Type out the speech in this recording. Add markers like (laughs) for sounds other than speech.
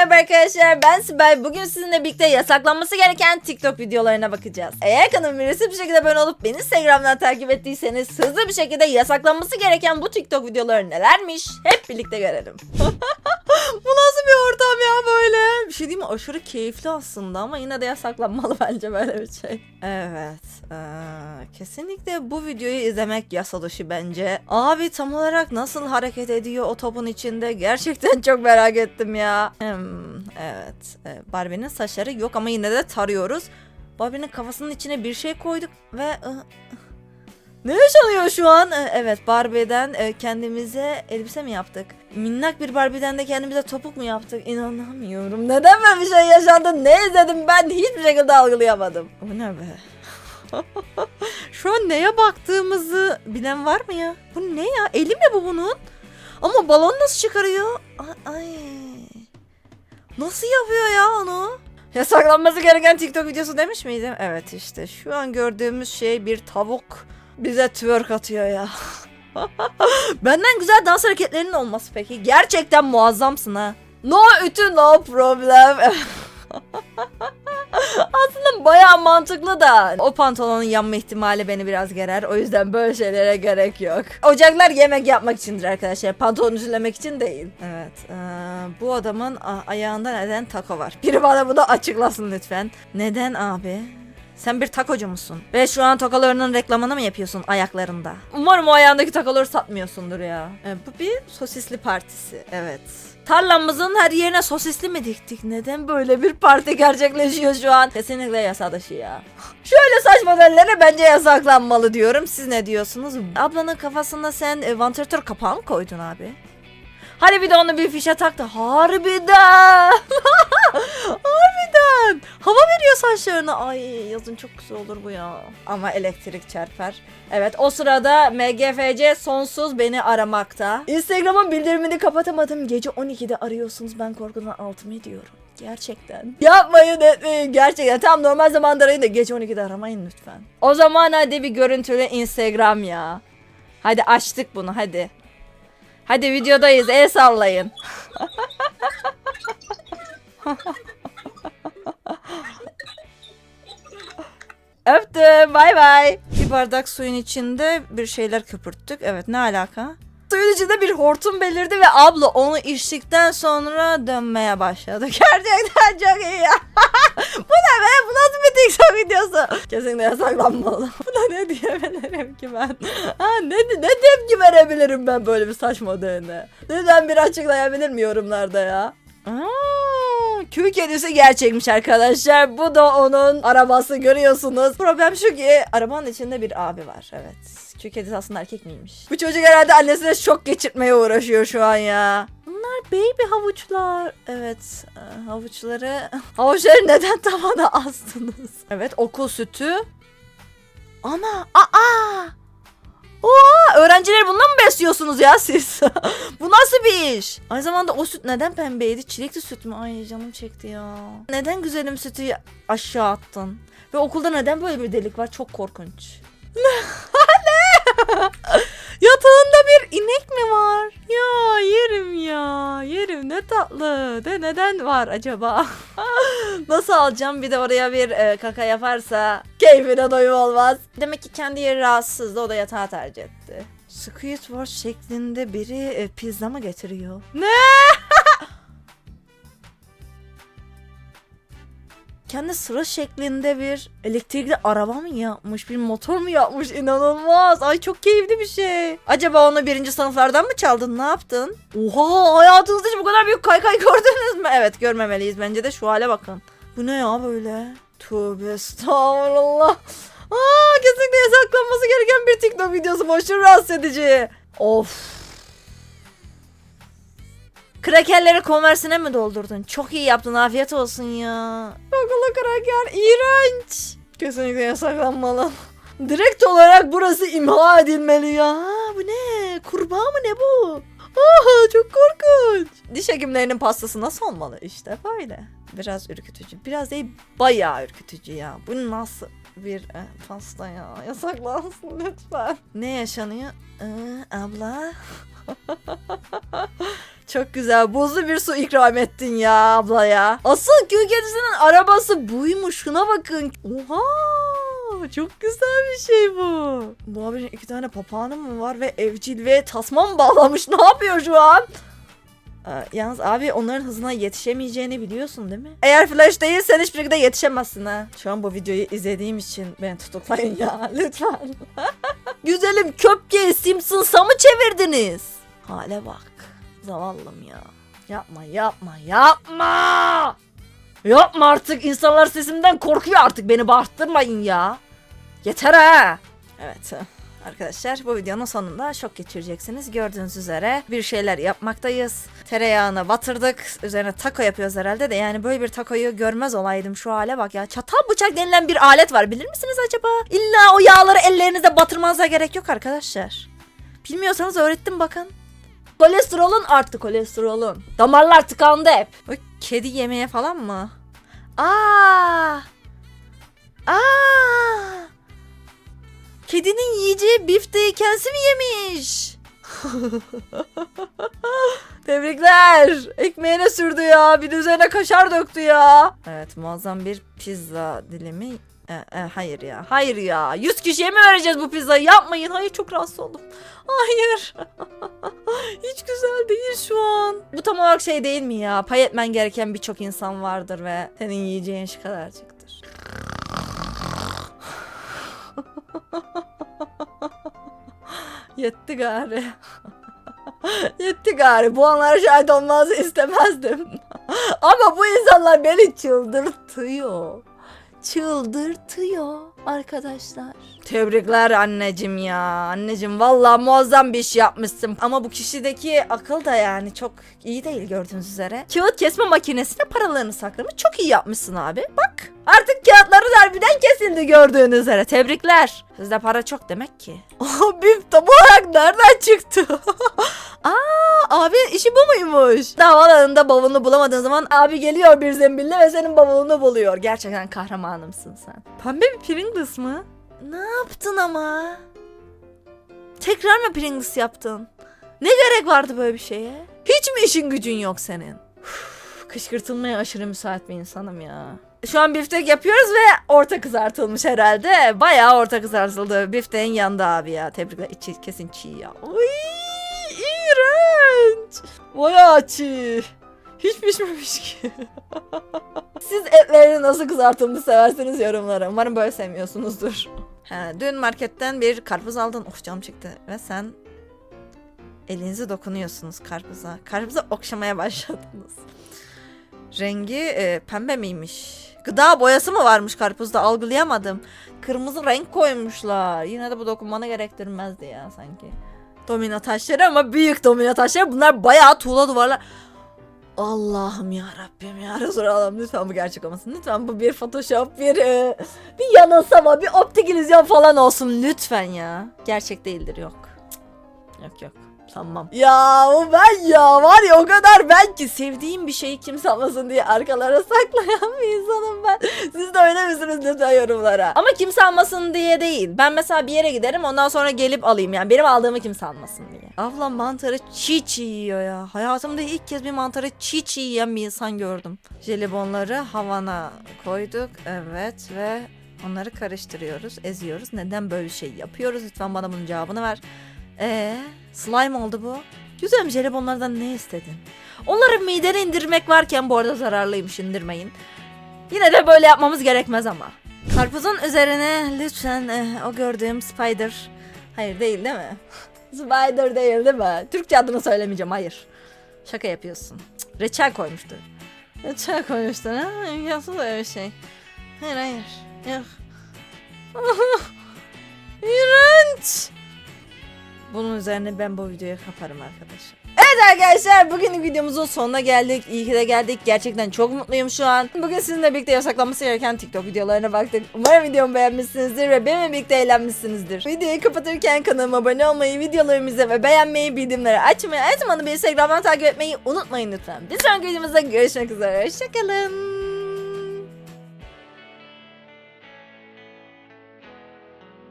merhaba arkadaşlar ben Sibel. Bugün sizinle birlikte yasaklanması gereken TikTok videolarına bakacağız. Eğer kanalıma resim bir şekilde abone olup beni Instagram'dan takip ettiyseniz hızlı bir şekilde yasaklanması gereken bu TikTok videoları nelermiş hep birlikte görelim. (laughs) bu nasıl bir ortam ya böyle? Bir şey diyeyim mi? Aşırı keyifli aslında ama yine de yasaklanmalı (laughs) bence böyle bir şey. Evet. eee, kesinlikle bu videoyu izlemek yasa dışı bence. Abi tam olarak nasıl hareket ediyor o topun içinde? Gerçekten (laughs) çok merak ettim ya. Hmm, evet. e, Barbie'nin saçları yok ama yine de tarıyoruz. Barbie'nin kafasının içine bir şey koyduk ve... ı, ne yaşanıyor şu an? E, Evet Barbie'den e, kendimize elbise mi yaptık? Minnak bir Barbie'den de kendimize topuk mu yaptık? İnanamıyorum. Neden böyle bir şey yaşandı? Ne izledim ben hiçbir şekilde algılayamadım. Bu ne be? (laughs) şu an neye baktığımızı bilen var mı ya? Bu ne ya? Eli mi bu bunun? Ama balon nasıl çıkarıyor? Ay. ay. Nasıl yapıyor ya onu? Yasaklanması gereken TikTok videosu demiş miydim? Evet işte şu an gördüğümüz şey bir tavuk bize twerk atıyor ya. (laughs) Benden güzel dans hareketlerinin olması peki. Gerçekten muazzamsın ha. No ütü no problem. (laughs) (laughs) Aslında bayağı mantıklı da o pantolonun yanma ihtimali beni biraz gerer. O yüzden böyle şeylere gerek yok. Ocaklar yemek yapmak içindir arkadaşlar. Pantolon ütülemek için değil. Evet. eee, bu adamın ayağında neden taco var? Biri bana bunu açıklasın lütfen. Neden abi? Sen bir takocu musun? Ve şu an takolarının reklamını mı yapıyorsun ayaklarında? Umarım o ayağındaki takoları satmıyorsundur ya. E, bu bir sosisli partisi. Evet. Tarlamızın her yerine sosisli mi diktik? Neden böyle bir parti gerçekleşiyor şu an? Kesinlikle yasa dışı ya. (laughs) Şöyle saç modellere bence yasaklanmalı diyorum. Siz ne diyorsunuz? Ablanın kafasında sen e, vantilatör kapağı mı koydun abi? Hadi bir de onu bir fişe taktı. Harbiden. (laughs) Harbiden. Hava veriyor saçlarına. Ay yazın çok güzel olur bu ya. Ama elektrik çarpar. Evet o sırada MGFC sonsuz beni aramakta. Instagram'ın bildirimini kapatamadım. Gece 12'de arıyorsunuz. Ben korkudan altıma ediyorum. Gerçekten. Yapmayın etmeyin. Gerçekten. Tam normal zamanda arayın da gece 12'de aramayın lütfen. O zaman hadi bir görüntülü Instagram ya. Hadi açtık bunu hadi. Hadi videodayız. El sallayın. (laughs) (laughs) Öptüm. Bay bay. Bir bardak suyun içinde bir şeyler köpürttük. Evet ne alaka? Suyun içinde bir hortum belirdi ve abla onu içtikten sonra dönmeye başladı. (laughs) Gerçekten çok iyi ya. (laughs) bu ne be? Bu nasıl bir TikTok videosu? Kesinlikle yasaklanmalı. Buna ne diyebilirim ki ben? Ha, ne, ne tepki verebilirim ben böyle bir saçma değine? Lütfen bir açıklayabilir mi yorumlarda ya? Aa, köy kedisi gerçekmiş arkadaşlar. Bu da onun arabası görüyorsunuz. Problem şu ki arabanın içinde bir abi var. Evet. Köy kedisi aslında erkek miymiş? Bu çocuk herhalde annesine şok geçirtmeye uğraşıyor şu an ya. Bunlar baby havuçlar. Evet e, havuçları. (laughs) Havuçları neden tavana astınız? Evet okul sütü. Ana aa. Oha öğrencileri bundan mı besliyorsunuz ya siz? (laughs) Bu nasıl bir iş? Aynı zamanda o süt neden pembeydi? Çilekli süt mü? Ay canım çekti ya. Neden güzelim sütü aşağı attın? Ve okulda neden böyle bir delik var? Çok korkunç. ne? (laughs) Yatağında bir inek mi var? Ya yerim ya. Yerim ne tatlı. De neden var acaba? (laughs) Nasıl alacağım? Bir de oraya bir e, kaka yaparsa keyfine doyum olmaz. Demek ki kendi yeri rahatsızdı. O da yatağı tercih etti. Squidward şeklinde biri e, pizza mı getiriyor? Ne? (laughs) Kendi sıra şeklinde bir elektrikli araba mı yapmış? Bir motor mu yapmış? İnanılmaz. Ay çok keyifli bir şey. Acaba onu birinci sınıflardan mı çaldın? Ne yaptın? Oha hayatınızda hiç bu kadar büyük kaykay (laughs) gördünüz mü? Evet görmemeliyiz bence de şu hale bakın. Bu ne ya böyle? Tövbe estağfurullah. Aa, kesinlikle yasaklanması gereken bir TikTok videosu. Boşu rahatsız edici. Of. Krakerleri konversine mi doldurdun? Çok iyi yaptın afiyet olsun ya. Okulu kraker iğrenç. Kesinlikle yasaklanmalı. Direkt olarak burası imha edilmeli ya. Ha, bu ne? Kurbağa mı ne bu? Aha çok korkunç. Diş hekimlerinin pastası nasıl olmalı? İşte böyle. Biraz ürkütücü. Biraz değil bayağı ürkütücü ya. Bu nasıl bir e, pasta ya? (laughs) Yasaklansın lütfen. Ne yaşanıyor? Ee, abla. (laughs) Çok güzel. Buzlu bir su ikram ettin ya abla ya. Asıl köy kedisinin arabası buymuş. Şuna bakın. Oha! Çok güzel bir şey bu. Bu abinin iki tane papağanı mı var ve evcil ve tasma mı bağlamış? Ne yapıyor şu an? Ee, yalnız abi onların hızına yetişemeyeceğini biliyorsun değil mi? Eğer flash değilsen hiçbir şekilde yetişemezsin ha. Şu an bu videoyu izlediğim için beni tutuklayın ya (laughs) lütfen. (laughs) Güzelim köpke Simpsons'a mı çevirdiniz? Hale bak. Zavallım ya. Yapma yapma yapma. Yapma artık insanlar sesimden korkuyor artık beni bağırttırmayın ya. Yeter ha. Evet arkadaşlar bu videonun sonunda şok geçireceksiniz. Gördüğünüz üzere bir şeyler yapmaktayız. Tereyağını batırdık. Üzerine taco yapıyoruz herhalde de yani böyle bir tacoyu görmez olaydım şu hale bak ya. Çatal bıçak denilen bir alet var bilir misiniz acaba? İlla o yağları ellerinizde batırmanıza gerek yok arkadaşlar. Bilmiyorsanız öğrettim bakın. Kolesterolün arttı kolesterolün. Damarlar tıkandı hep. O kedi yemeğe falan mı? Aa! Aa! Kedinin yiyeceği bifteyi kendisi mi yemiş? (laughs) Tebrikler. Ekmeğine sürdü ya. Bir de üzerine kaşar döktü ya. Evet muazzam bir pizza dilimi. E, e, hayır ya. Hayır ya. 100 kişiye mi vereceğiz bu pizzayı? Yapmayın. Hayır çok rahatsız oldum. Hayır. (laughs) Hiç güzel değil şu an. Bu tam olarak şey değil mi ya? Pay etmen gereken birçok insan vardır ve senin yiyeceğin şu kadarcıktır. (laughs) Yetti gari. (laughs) Yetti gari. Bu anlar şahit olmazı istemezdim. (laughs) Ama bu insanlar beni çıldırtıyor. Çıldırtıyor arkadaşlar. Tebrikler anneciğim ya. Anneciğim vallahi muazzam bir iş yapmışsın. Ama bu kişideki akıl da yani çok iyi değil gördüğünüz üzere. Kağıt kesme makinesine paralarını saklamış. Çok iyi yapmışsın abi. Bak artık kağıtları harbiden kesildi gördüğünüz üzere. Tebrikler. Sizde para çok demek ki. (laughs) Abi tam olarak nereden çıktı? (laughs) Aa abi işi bu muymuş? Havalarında bavulunu bulamadığın zaman abi geliyor bir zembille ve senin bavulunu buluyor. Gerçekten kahramanımsın sen. Pembe bir Pringles mı? Ne yaptın ama? Tekrar mı Pringles yaptın? Ne gerek vardı böyle bir şeye? Hiç mi işin gücün yok senin? Üf, Kışkırtılmaya aşırı müsait bir insanım ya. Şu an biftek yapıyoruz ve orta kızartılmış herhalde. Bayağı orta kızartıldı. Bifteğin yanında abi ya. Tebrikler. İçi kesin çiğ ya. Uy, iğrenç. Bayağı çiğ. Hiç pişmemiş ki. (laughs) Siz etlerini nasıl kızartılmış seversiniz yorumlara. Umarım böyle sevmiyorsunuzdur. He, dün marketten bir karpuz aldın. Of canım çıktı. Ve sen elinizi dokunuyorsunuz karpuza. Karpuza okşamaya başladınız. Rengi e, pembe miymiş? Gıda boyası mı varmış karpuzda algılayamadım. Kırmızı renk koymuşlar. Yine de bu dokunmanı gerektirmezdi ya sanki. Domino taşları ama büyük domino taşları. Bunlar bayağı tuğla duvarlar. Allah'ım ya Rabbim ya Resulallah lütfen bu gerçek olmasın. Lütfen bu bir photoshop bir e, bir yanılsama bir optik illüzyon falan olsun lütfen ya. Gerçek değildir yok. Cık, Yok yok sanmam. Ya o ben ya var ya o kadar ben ki sevdiğim bir şeyi kimse almasın diye arkalara (laughs) saklayan bir insanım ben. Siz de öyle misiniz lütfen yorumlara. Ama kimse almasın diye değil. Ben mesela bir yere giderim ondan sonra gelip alayım yani benim aldığımı kimse almasın diye. Ablam mantarı çiğ çiğ yiyor ya. Hayatımda ilk kez bir mantarı çiğ çiğ yiyen bir insan gördüm. Jelibonları havana koyduk. Evet ve onları karıştırıyoruz, eziyoruz. Neden böyle şey yapıyoruz? Lütfen bana bunun cevabını ver. Ee, slime oldu bu. Güzel jelibonlardan ne istedin? Onları midene indirmek varken bu arada zararlıymış indirmeyin. Yine de böyle yapmamız gerekmez ama. Karpuzun üzerine lütfen eh, o gördüğüm spider. Hayır değil değil mi? (laughs) spider değil değil mi? Türkçe adını söylemeyeceğim hayır. Şaka yapıyorsun. Reçel koymuştu. Reçel koymuştun ha? Yapsın öyle şey. Hayır hayır. Yok. (laughs) İğrenç. Bunun üzerine ben bu videoyu kaparım arkadaşlar. Evet arkadaşlar bugünün videomuzun sonuna geldik. İyi ki de geldik. Gerçekten çok mutluyum şu an. Bugün sizinle birlikte yasaklanması gereken TikTok videolarına baktık. Umarım videomu beğenmişsinizdir ve benimle birlikte eğlenmişsinizdir. Videoyu kapatırken kanalıma abone olmayı, videolarımı izle ve beğenmeyi, bildirimleri açmayı, aynı zamanda beni Instagram'dan takip etmeyi unutmayın lütfen. Bir sonraki videomuzda görüşmek üzere. Hoşçakalın.